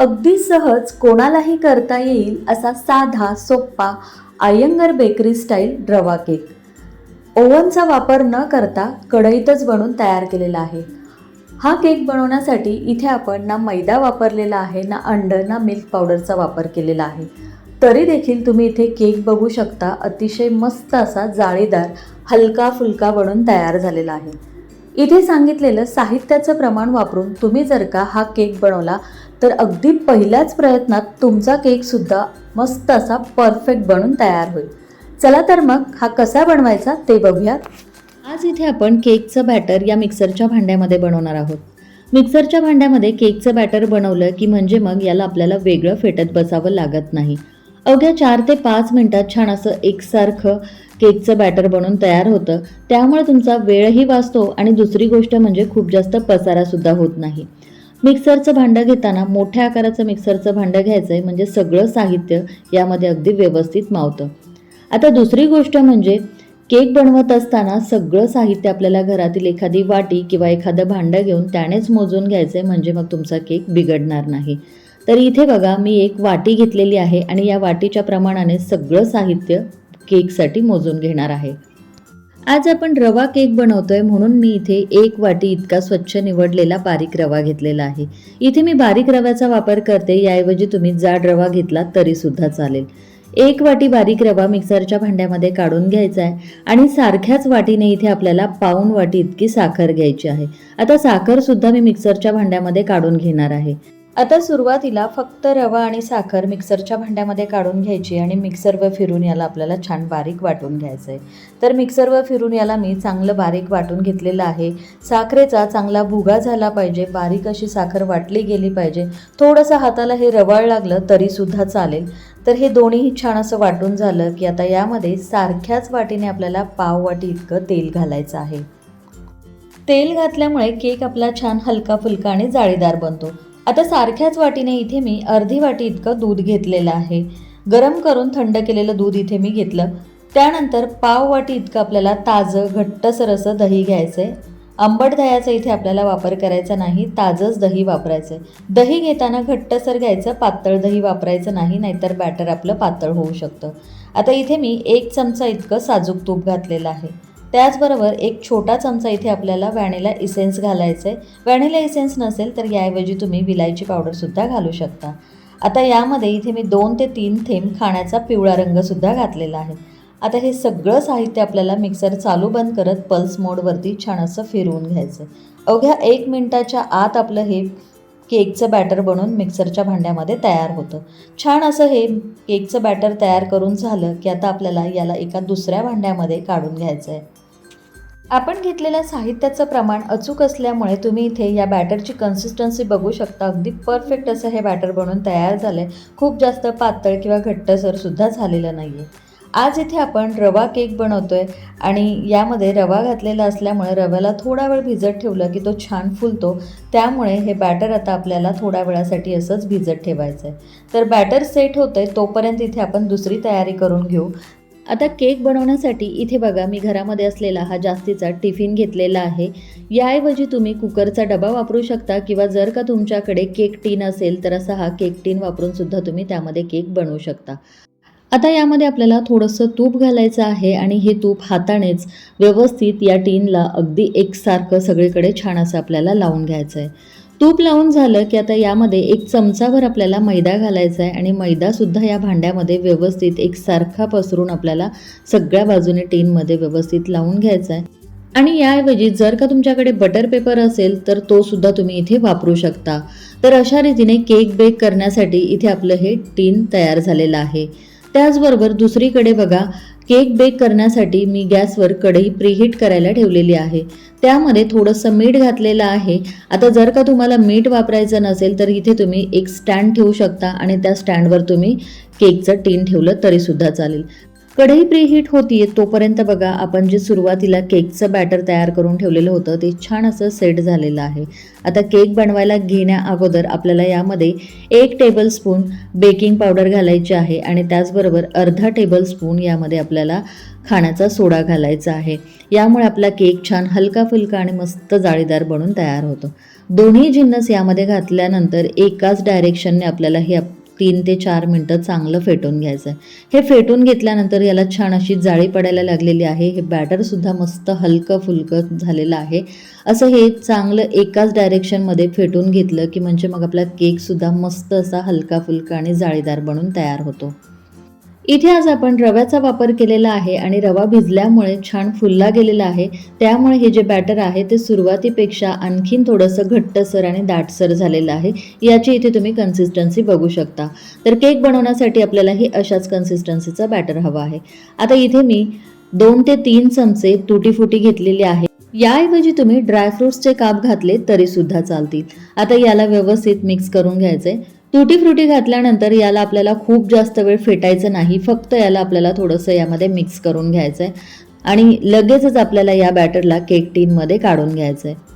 अगदी सहज कोणालाही करता येईल असा साधा सोप्पा आयंगर बेकरी स्टाईल रवा केक. ओव्हनचा वापर न करता कढईतच बनवून तयार केलेला आहे. हा केक बनवण्यासाठी इथे आपण ना मैदा वापरलेला आहे ना अंड ना मिल्क पावडरचा वापर केलेला आहे. तरी देखील तुम्ही इथे केक बघू शकता अतिशय मस्त असा जाळीदार हलका फुलका बनून तयार झालेला आहे. इथे सांगितलेलं साहित्याचं प्रमाण वापरून तुम्ही जर का हा केक बनवला तर अगदी पहिल्याच प्रयत्नात तुमचा केकसुद्धा मस्त असा परफेक्ट बनून तयार होईल. चला तर मग हा कसा बनवायचा ते बघूयात. आज इथे आपण केकचं बॅटर या मिक्सरच्या भांड्यामध्ये बनवणार आहोत. मिक्सरच्या भांड्यामध्ये केकचं बॅटर बनवलं की म्हणजे मग याला आपल्याला वेगळं फेटत बसावं लागत नाही. अवघ्या चार ते पाच मिनटात छान असं एकसारखं केकचं बॅटर बनवून तयार होतं. त्यामुळे तुमचा वेळही वाचतो आणि दुसरी गोष्ट म्हणजे खूप जास्त पसारासुद्धा होत नाही. मिक्सरचं भांडं घेताना मोठ्या आकाराचं मिक्सरचं भांडं घ्यायचं आहे म्हणजे सगळं साहित्य यामध्ये अगदी व्यवस्थित मावतं. आता दुसरी गोष्ट म्हणजे केक बनवत असताना सगळं साहित्य आपल्याला घरातील एखादी वाटी किंवा एखादं भांडं घेऊन त्यानेच मोजून घ्यायचं आहे म्हणजे मग तुमचा केक बिघडणार नाही. तर इथे बघा मी एक वाटी घेतलेली आहे आणि या वाटीच्या प्रमाणाने सगळं साहित्य केकसाठी मोजून घेणार आहे. आज आपण रवा केक बनवतोय म्हणून मी इथे एक वाटी इतका स्वच्छ निवडलेला बारीक रवा घेतलेला आहे. इथे मी बारीक रव्याचा वापर करते याऐवजी तुम्ही जाड रवा घेतला तरी सुद्धा चालेल. एक वाटी बारीक रवा मिक्सरच्या भांड्यामध्ये काढून घ्यायचा आहे आणि सारख्याच वाटीने इथे आपल्याला पाऊण वाटी इतकी साखर घ्यायची आहे. आता साखरसुद्धा मी मिक्सरच्या भांड्यामध्ये काढून घेणार आहे. आता सुरुवातीला फक्त रवा आणि साखर मिक्सरच्या भांड्यामध्ये काढून घ्यायची आणि मिक्सरवर फिरून याला आपल्याला छान बारीक वाटून घ्यायचं आहे तर मिक्सरवर फिरून याला मी चांगलं बारीक वाटून घेतलेलं आहे. साखरेचा चांगला भुगा झाला पाहिजे बारीक अशी साखर वाटली गेली पाहिजे. थोडंसं हाताला हे रवाळ लागलं तरीसुद्धा चालेल. तर हे दोन्हीही छान असं वाटून झालं की आता यामध्ये सारख्याच वाटीने आपल्याला पाव वाटी इतकं तेल घालायचं आहे. तेल घातल्यामुळे केक आपला छान हलका फुलका आणि जाळीदार बनतो. आता सारख्याच वाटीने इथे मी अर्धी वाटी इतकं दूध घेतलेलं आहे. गरम करून थंड केलेलं दूध इथे मी घेतलं. त्यानंतर पाव वाटी इतकं आपल्याला ताजं घट्टसर असं दही घ्यायचं आहे आंबट दह्याचा इथे आपल्याला वापर करायचा नाही ताजंच दही वापरायचं आहे दही घेताना घट्टसर घ्यायचं पातळ दही वापरायचं नाही नाहीतर बॅटर आपलं पातळ होऊ शकतं. आता इथे मी एक चमचा इतकं साजूक तूप घातलेलं आहे. त्याचबरोबर एक छोटा चमचा इथे आपल्याला व्हॅनिला इसेन्स घालायचं आहे व्हॅनिला इसेन्स नसेल तर याऐवजी तुम्ही विलायची पावडरसुद्धा घालू शकता. आता यामध्ये इथे मी दोन ते तीन थेंब खाण्याचा पिवळा रंगसुद्धा घातलेला आहे. आता हे सगळं साहित्य आपल्याला मिक्सर चालू बंद करत पल्स मोडवरती छान असं फिरवून घ्यायचं अवघ्या एक मिनटाच्या आत आपलं हे केकचं बॅटर बनवून मिक्सरच्या भांड्यामध्ये तयार होतं. छान असं हे केकचं बॅटर तयार करून झालं की आता आपल्याला याला एका दुसऱ्या भांड्यामध्ये काढून घ्यायचं आहे आपण घेतलेल्या साहित्याचं प्रमाण अचूक असल्यामुळे तुम्ही इथे या बॅटरची कन्सिस्टन्सी बघू शकता. अगदी परफेक्ट असं हे बॅटर बनवून तयार झालं आहे खूप जास्त पातळ किंवा घट्टसरसुद्धा झालेलं नाही आहे आज इथे आपण रवा केक बनवतो आहे आणि यामध्ये रवा घातलेला असल्यामुळे रव्याला थोडा वेळ भिजत ठेवलं की तो छान फुलतो. त्यामुळे हे बॅटर आता आपल्याला थोड्या वेळासाठी असंच भिजत ठेवायचं आहे तर बॅटर सेट होतं आहे तोपर्यंत इथे आपण दुसरी तयारी करून घेऊ. आता केक बनवण्यासाठी इथे बघा मी घरामध्ये असलेला हा जास्तीचा टिफिन घेतलेला आहे. याऐवजी तुम्ही कुकरचा डबा वापरू शकता किंवा जर का तुमच्याकडे केक टीन असेल तर असा हा केक टीन वापरून सुद्धा तुम्ही त्यामध्ये केक बनवू शकता. आता यामध्ये आपल्याला थोडंसं तूप घालायचं आहे आणि हे तूप हातानेच व्यवस्थित या टीनला अगदी एकसारखं सगळीकडे छान असं आपल्याला लावून घ्यायचं आहे तूप लावून झालं की आता यामध्ये एक चमचाभर आपल्याला मैदा घालायचा आहे आणि मैदासुद्धा या भांड्यामध्ये व्यवस्थित एकसारखा पसरून आपल्याला सगळ्या बाजूने टीनमध्ये व्यवस्थित लावून घ्यायचा आहे. आणि याऐवजी जर का तुमच्याकडे बटर पेपर असेल तर तो सुद्धा तुम्ही इथे वापरू शकता. तर अशा रीतीने केक बेक करण्यासाठी इथे आपलं हे टीन तयार झालेलं आहे. त्याचबरोबर दुसरीकडे बघा केक बेक करण्यासाठी मी गॅसवर कढई प्रीहीट करायला ठेवलेली आहे. त्यामध्ये थोडंसं मीठ घातलेलं आहे. आता जर का तुम्हाला मीठ वापरायचं नसेल तर इथे तुम्ही एक स्टँड ठेवू शकता आणि त्या स्टँडवर तुम्ही केकचं टीन ठेवलं तरीसुद्धा चालेल. कढई प्रीहीट होतीये तोपर्यंत बघा आपण जे सुरुवातीला केकचं बॅटर तयार करून ठेवलेलं होतं ते छान असं सेट झालेलं आहे. आता केक बनवायला घेण्या अगोदर आपल्याला यामध्ये एक टेबलस्पून बेकिंग पावडर घालायची आहे आणि त्याचबरोबर अर्धा टेबलस्पून यामध्ये आपल्याला खाण्याचा सोडा घालायचा आहे. यामुळे आपला केक छान हलका फुलका आणि मस्त जाळीदार बनून तयार होतो. दोन्ही जिन्नस यामध्ये घातल्यानंतर एकाच डायरेक्शनने आपल्याला हे आप- तीन ते चार मिनटं चांगलं फेटून घ्यायचं. आहे हे फेटून घेतल्यानंतर याला छान अशी जाळी पडायला लागलेली आहे. हे बॅटरसुद्धा मस्त हलकं फुलकं झालेलं आहे. असं हे चांगलं एकाच डायरेक्शनमध्ये फेटून घेतलं की म्हणजे मग आपला केकसुद्धा मस्त असा हलका फुलका आणि जाळीदार बनून तयार होतो. इथे आज आपण रव्याचा वापर केलेला आहे आणि रवा भिजल्यामुळे छान फुलला गेलेला आहे. त्यामुळे हे जे बॅटर आहे ते सुरुवातीपेक्षा आणखीन थोडंसं घट्टसर आणि दाटसर झालेलं आहे. याची इथे तुम्ही कन्सिस्टन्सी बघू शकता. तर केक बनवण्यासाठी आपल्याला ही अशाच कन्सिस्टन्सीचा बॅटर हवा आहे. आता इथे मी दोन ते तीन चमचे तुटी फुटी घेतलेली आहे. याऐवजी तुम्ही ड्रायफ्रुट्सचे काप घातले तरी सुद्धा चालतील. आता याला व्यवस्थित मिक्स करून घ्यायचंय. तुटी फ्रुटी घातल्यानंतर याला आपल्याला खूप जास्त वेळ फेटायचं नाही. फक्त याला आपल्याला थोडंसं यामध्ये मिक्स करून घ्यायचं आहे आणि लगेचच आपल्याला या बॅटरला केक टीनमध्ये काढून घ्यायचं आहे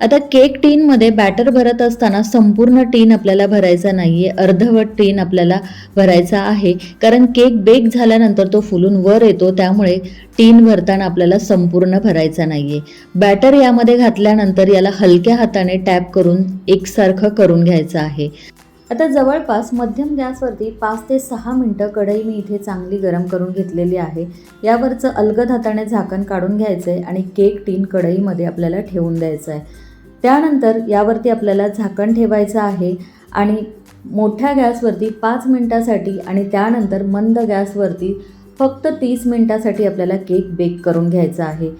आता केक टीनमध्ये बॅटर भरत असताना संपूर्ण टीन आपल्याला भरायचा नाही आहे अर्धवट टीन आपल्याला भरायचा आहे. कारण केक बेक झाल्यानंतर तो फुलून वर येतो. त्यामुळे टीन भरताना आपल्याला संपूर्ण भरायचा नाही आहे बॅटर यामध्ये घातल्यानंतर याला हलक्या हाताने टॅप करून एकसारखं करून घ्यायचं आहे. आता जवळपास मध्यम गॅसवरती पाच ते सहा मिनटं कढई मी इथे चांगली गरम करून घेतलेली आहे. यावरचं अलगद हाताने झाकण काढून घ्यायचं आहे आणि केक टीन कढईमध्ये आपल्याला ठेवून द्यायचं आहे त्यानंतर यावरती आपल्याला झाकण ठेवायचं आहे आणि मोठ्या गॅसवरती पाच मिनटासाठी आणि त्यानंतर मंद गॅसवरती फक्त तीस मिनटासाठी आपल्याला केक बेक करून घ्यायचा आहे.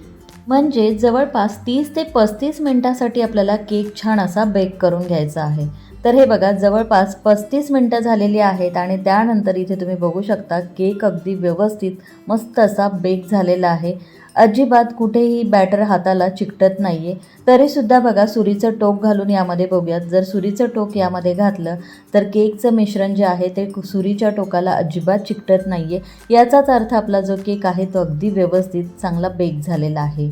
म्हणजे जवळपास तीस ते पस्तीस मिनटासाठी आपल्याला केक छान असा बेक करून घ्यायचा आहे. तर हे बघा जवळपास पस्तीस मिनटं झालेली आहेत आणि त्यानंतर इथे तुम्ही बघू शकता केक अगदी व्यवस्थित मस्त असा बेक झालेला आहे. अजिबात कुठेही बॅटर हाताला चिकटत नाही आहे तरीसुद्धा बघा सुरीचं टोक घालून यामध्ये बघूयात. जर सुरीचं टोक यामध्ये घातलं तर केकचं मिश्रण जे आहे ते सुरीच्या टोकाला अजिबात चिकटत नाही आहे याचाच अर्थ आपला जो केक आहे तो अगदी व्यवस्थित चांगला बेक झालेला आहे.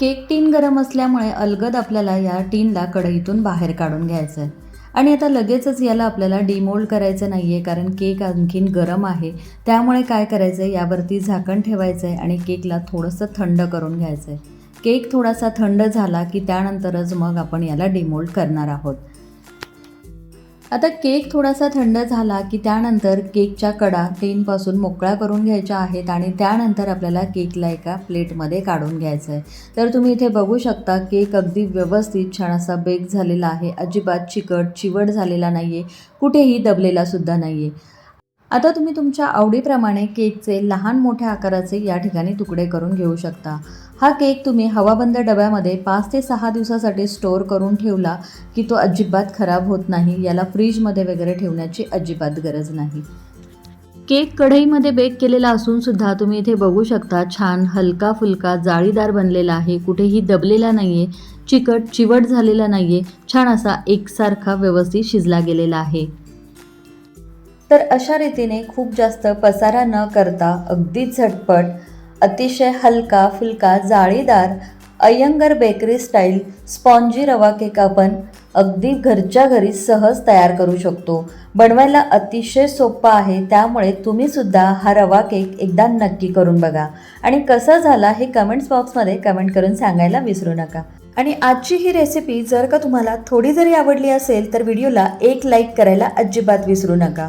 केक टीन गरम असल्यामुळे अलगद आपल्याला या टीनला कढईतून बाहेर काढून घ्यायचं आहे आणि आता लगेचच याला आपल्याला डिमोल्ड करायचं नाही आहे कारण केक आणखीन गरम आहे. त्यामुळे काय करायचं आहे यावरती झाकण ठेवायचं आहे आणि केकला थोडंसं थंड करून घ्यायचं आहे केक थोडासा थंड झाला की त्यानंतरच मग आपण याला डिमोल्ड करणार आहोत. आता केक थोडासा थंड झाला की त्यानंतर केकच्या कडा टीनपासून मोकळ्या करून घ्यायच्या आहेत आणि त्यानंतर आपल्याला केकला एका प्लेटमध्ये काढून घ्यायचं आहे तर तुम्ही इथे बघू शकता केक अगदी व्यवस्थित छान असा बेक झालेला आहे. अजिबात चिकट चिवट झालेला नाही आहे कुठेही दबलेलासुद्धा नाही आहे आता तुम्ही तुमच्या आवडीप्रमाणे केकचे लहान मोठ्या आकाराचे या ठिकाणी तुकडे करून घेऊ शकता. हा केक तुम्ही हवाबंद डब्यामध्ये पाच ते सहा दिवसासाठी स्टोअर करून ठेवला की तो अजिबात खराब होत नाही याला फ्रीजमध्ये वगैरे ठेवण्याची अजिबात गरज नाही. केक कढईमध्ये बेक केलेला असून सुद्धा तुम्ही इथे बघू शकता छान हलका फुलका जाळीदार बनलेला आहे कुठेही दबलेला नाही आहे चिकट चिवट झालेला नाही आहे छान असा एकसारखा व्यवस्थित शिजला गेलेला आहे. तर अशा रीतीने खूप जास्त पसारा न करता अगदी झटपट अतिशय हलका फुलका जाळीदार अय्यंगर बेकरी स्टाईल स्पॉन्जी रवा केक आपण अगदी घरच्या घरी सहज तयार करू शकतो. बनवायला अतिशय सोपा आहे त्यामुळे तुम्हीसुद्धा हा रवा केक एकदा नक्की करून बघा. आणि कसा झाला हे कमेंट्स बॉक्समध्ये कमेंट करून सांगायला विसरू नका. आणि आजची ही रेसिपी जर का तुम्हाला थोडी जरी आवडली असेल तर व्हिडिओला एक लाईक करायला अजिबात विसरू नका.